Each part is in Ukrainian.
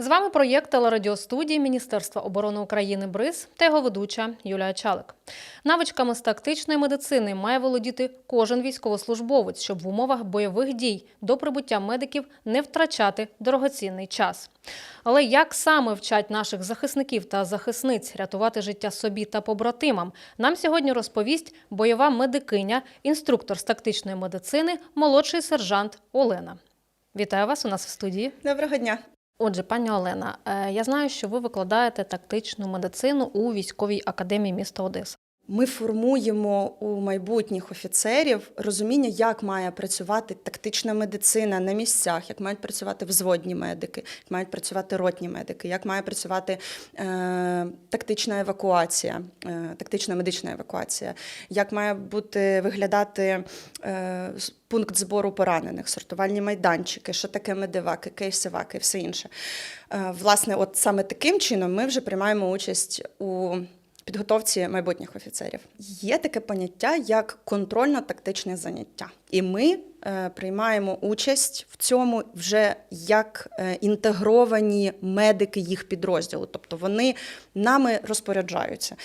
З вами проєкт телерадіостудії Міністерства оборони України БРИЗ та його ведуча Юлія Чалик. Навичками з тактичної медицини має володіти кожен військовослужбовець, щоб в умовах бойових дій до прибуття медиків не втрачати дорогоцінний час. Але як саме вчать наших захисників та захисниць рятувати життя собі та побратимам, нам сьогодні розповість бойова медикиня, інструктор з тактичної медицини, молодший сержант Олена. Вітаю вас у нас в студії. Доброго дня. Отже, пані Олена, е, я знаю, що ви викладаєте тактичну медицину у військовій академії міста Одеса. Ми формуємо у майбутніх офіцерів розуміння, як має працювати тактична медицина на місцях, як мають працювати взводні медики, як мають працювати ротні медики, як має працювати е, тактична евакуація, е, тактична медична евакуація, як має бути виглядати е, пункт збору поранених, сортувальні майданчики, що таке медиваки, кейсиваки все інше. Е, власне, от саме таким чином ми вже приймаємо участь у підготовці майбутніх офіцерів. Є таке поняття як контрольно-тактичне заняття, і ми е, приймаємо участь в цьому вже як е, інтегровані медики їх підрозділу, тобто вони нами розпоряджаються.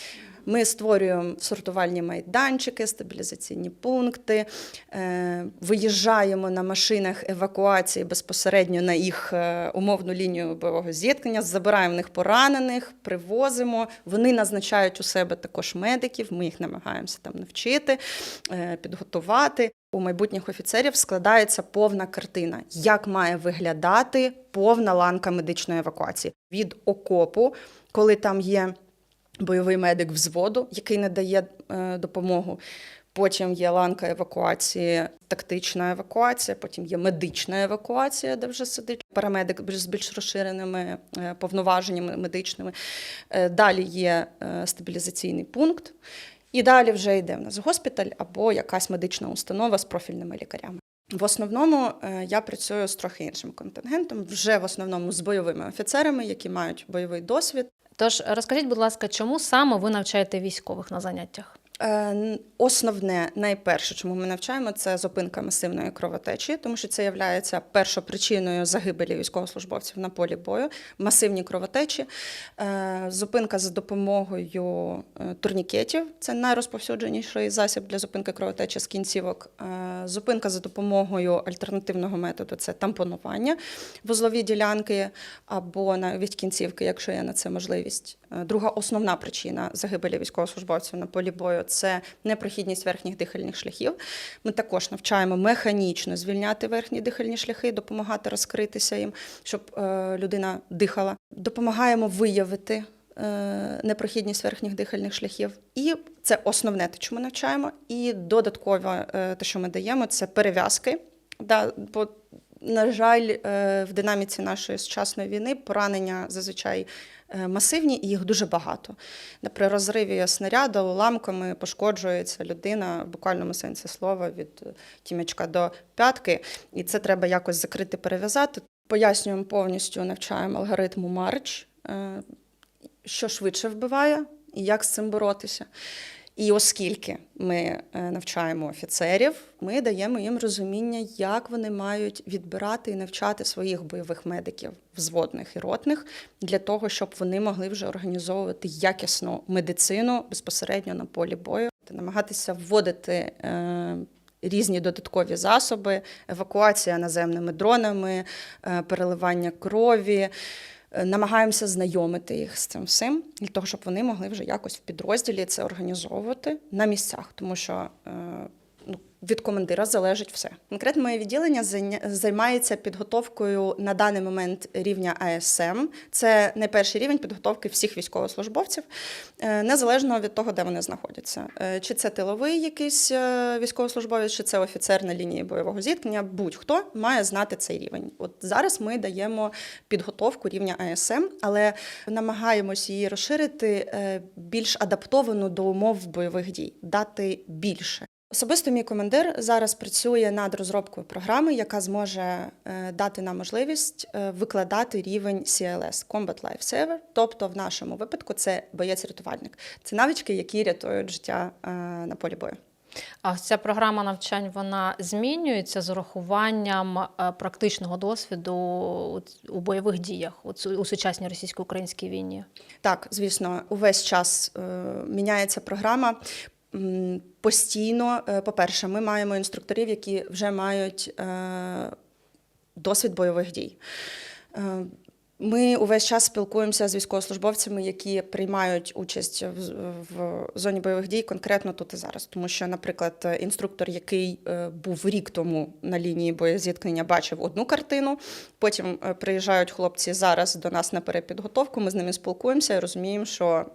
Ми створюємо сортувальні майданчики, стабілізаційні пункти, е, виїжджаємо на машинах евакуації безпосередньо на їх е, умовну лінію бойового зіткнення, забираємо в них поранених, привозимо. Вони назначають у себе також медиків. Ми їх намагаємося там навчити, е, підготувати. У майбутніх офіцерів складається повна картина, як має виглядати повна ланка медичної евакуації від окопу, коли там є бойовий медик взводу, який надає е, допомогу. Потім є ланка евакуації, тактична евакуація, потім є медична евакуація, де вже сидить парамедик з більш розширеними е, повноваженнями медичними. Е, Далі є стабілізаційний пункт. І далі вже йде в нас госпіталь або якась медична установа з профільними лікарями. В основному я працюю з трохи іншим контингентом, вже в основному з бойовими офіцерами, які мають бойовий досвід. Тож розкажіть, будь ласка, чому саме ви навчаєте військових на заняттях? Е, Основне, найперше, чому ми навчаємо, це зупинка масивної кровотечі, тому що це є першопричиною загибелі військовослужбовців на полі бою, масивні кровотечі, Е, зупинка за допомогою е, турнікетів це найрозповсюдженіший засіб для зупинки кровотечі з кінцівок. Зупинка за допомогою альтернативного методу це тампонування вузлові ділянки або навіть кінцівки, якщо є на це можливість. Друга основна причина загибелі військовослужбовців на полі бою це непрохідність верхніх дихальних шляхів. Ми також навчаємо механічно звільняти верхні дихальні шляхи, допомагати розкритися їм, щоб е, людина дихала. Допомагаємо виявити. е, Непрохідність верхніх дихальних шляхів, і це основне, те, чому навчаємо. І додатково е, те, що ми даємо, це перев'язки. Да, бо, на жаль, е, в динаміці нашої сучасної війни поранення зазвичай е, масивні і їх дуже багато. При розриві снаряду уламками пошкоджується людина в буквальному сенсі слова від тімечка до п'ятки, і це треба якось закрити, перев'язати. Пояснюємо повністю, навчаємо алгоритму Марч, е, що швидше вбиває і як з цим боротися. І оскільки ми е, навчаємо офіцерів, ми даємо їм розуміння, як вони мають відбирати і навчати своїх бойових медиків, взводних і ротних, для того, щоб вони могли вже організовувати якісну медицину безпосередньо на полі бою, намагатися вводити. е, Різні додаткові засоби, евакуація наземними дронами, е, переливання крові. Е, Намагаємося знайомити їх з цим всім, для того, щоб вони могли вже якось в підрозділі це організовувати на місцях, тому що е, від командира залежить все. Конкретно моє відділення займається підготовкою на даний момент рівня АСМ. Це найперший рівень підготовки всіх військовослужбовців, е, незалежно від того, де вони знаходяться. Е, Чи це тиловий якийсь е, військовослужбовець, чи це офіцер на лінії бойового зіткнення, будь-хто має знати цей рівень. От зараз ми даємо підготовку рівня АСМ, але намагаємось її розширити більш адаптовану до умов бойових дій, дати більше. Особисто мій командир зараз працює над розробкою програми, яка зможе е, дати нам можливість е, викладати рівень CLS – Combat Life Saver, тобто в нашому випадку це боєць-рятувальник. Це навички, які рятують життя е, на полі бою. А ця програма навчань вона змінюється з урахуванням практичного досвіду у- бойових діях у сучасній російсько-українській війні. Так, звісно, увесь час міняється програма. Постійно, е, по-перше, ми маємо інструкторів, які вже мають е, досвід бойових дій. Ми увесь час спілкуємося з військовослужбовцями, які приймають участь в, в зоні бойових дій конкретно тут і зараз. Тому що, наприклад, інструктор, який е, був рік тому на лінії боєзіткнення, бачив одну картину. Потім е, приїжджають хлопці зараз до нас на перепідготовку. Ми з ними спілкуємося і розуміємо, що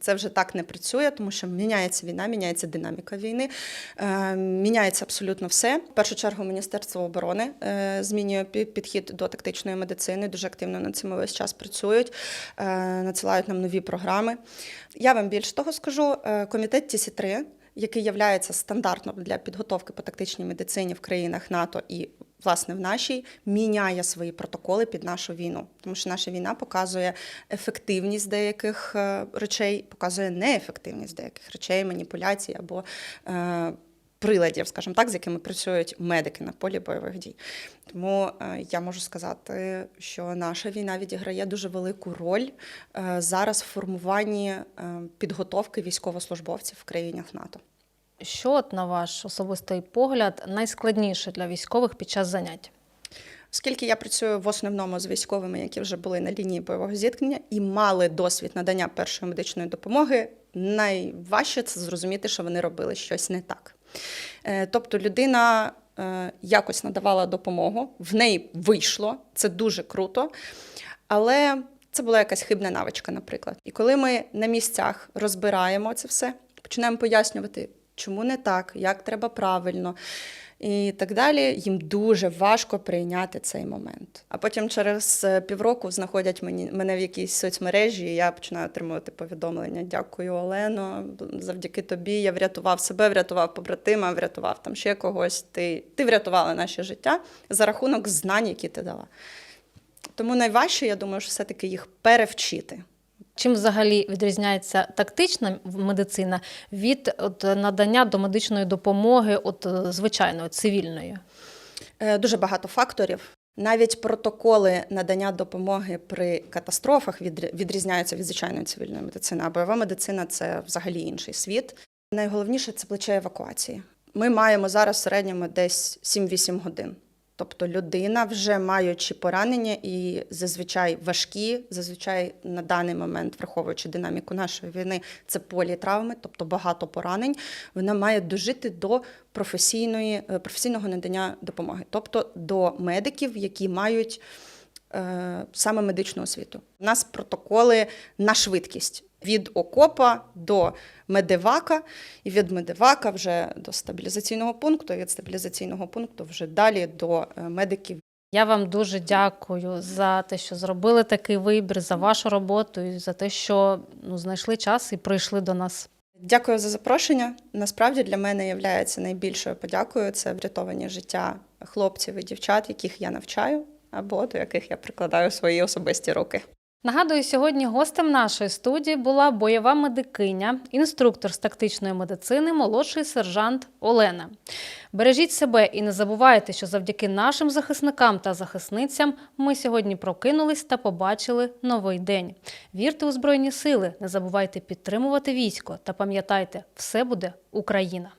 це вже так не працює, тому що міняється війна, міняється динаміка війни, е, міняється абсолютно все. В першу чергу Міністерство оборони змінює підхід до тактичної медицини. Дуже активно над цим весь час працюють, е, надсилають нам нові програми. Я вам більше того скажу: е, комітет ТС3, який є стандартом для підготовки по тактичній медицині в країнах НАТО і власне в нашій, міняє свої протоколи під нашу війну, тому що наша війна показує ефективність деяких е, речей, показує неефективність деяких речей, маніпуляцій або приладів, скажімо так, з якими працюють медики на полі бойових дій. Тому е, я можу сказати, що наша війна відіграє дуже велику роль е, зараз в формуванні е, підготовки військовослужбовців в країнах НАТО. Що, от, на ваш особистий погляд, найскладніше для військових під час занять? Оскільки я працюю в основному з військовими, які вже були на лінії бойового зіткнення і мали досвід надання першої медичної допомоги, найважче це зрозуміти, що вони робили щось не так. Е, Тобто людина е, якось надавала допомогу, в неї вийшло, це дуже круто, але це була якась хибна навичка, наприклад. І коли ми на місцях розбираємо це все, починаємо пояснювати, чому не так, як треба правильно. І так далі, їм дуже важко прийняти цей момент. А потім через е, півроку знаходять мені, мене в якійсь соцмережі, і я починаю отримувати повідомлення. Дякую, Олено. Завдяки тобі я врятував себе, врятував побратима, врятував там ще когось. Ти, ти врятувала наше життя за рахунок знань, які ти дала. Тому найважче, я думаю, що все-таки їх перевчити. Чим взагалі відрізняється тактична медицина від от, надання до медичної допомоги, от е, звичайної цивільної? Е, Дуже багато факторів. Навіть протоколи надання допомоги при катастрофах відрізняються від звичайної цивільної медицини, а бойова медицина це взагалі інший світ. Найголовніше це плече евакуації. Ми маємо зараз в середньому десь 7-8 годин. Тобто людина, вже маючи поранення і зазвичай важкі, зазвичай на даний момент, враховуючи динаміку нашої війни, це політравми, тобто багато поранень, вона має дожити до професійної, е, професійного надання допомоги, тобто до медиків, які мають е, саме медичну освіту. У нас протоколи на швидкість від окопа до медивака, і від медивака вже до стабілізаційного пункту, і від стабілізаційного пункту вже далі до е, медиків. Я вам дуже дякую за те, що зробили такий вибір, за вашу роботу і за те, що ну, знайшли час і прийшли до нас. Дякую за запрошення. Насправді для мене є найбільшою подякою це врятовані життя хлопців і дівчат, яких я навчаю, або до яких я прикладаю свої особисті руки. Нагадую, сьогодні гостем нашої студії була бойова медикиня, інструктор з тактичної медицини, молодший сержант Олена. Бережіть себе і не забувайте, що завдяки нашим захисникам та захисницям ми сьогодні прокинулись та побачили новий день. Вірте у Збройні сили, не забувайте підтримувати військо та пам'ятайте, все буде Україна.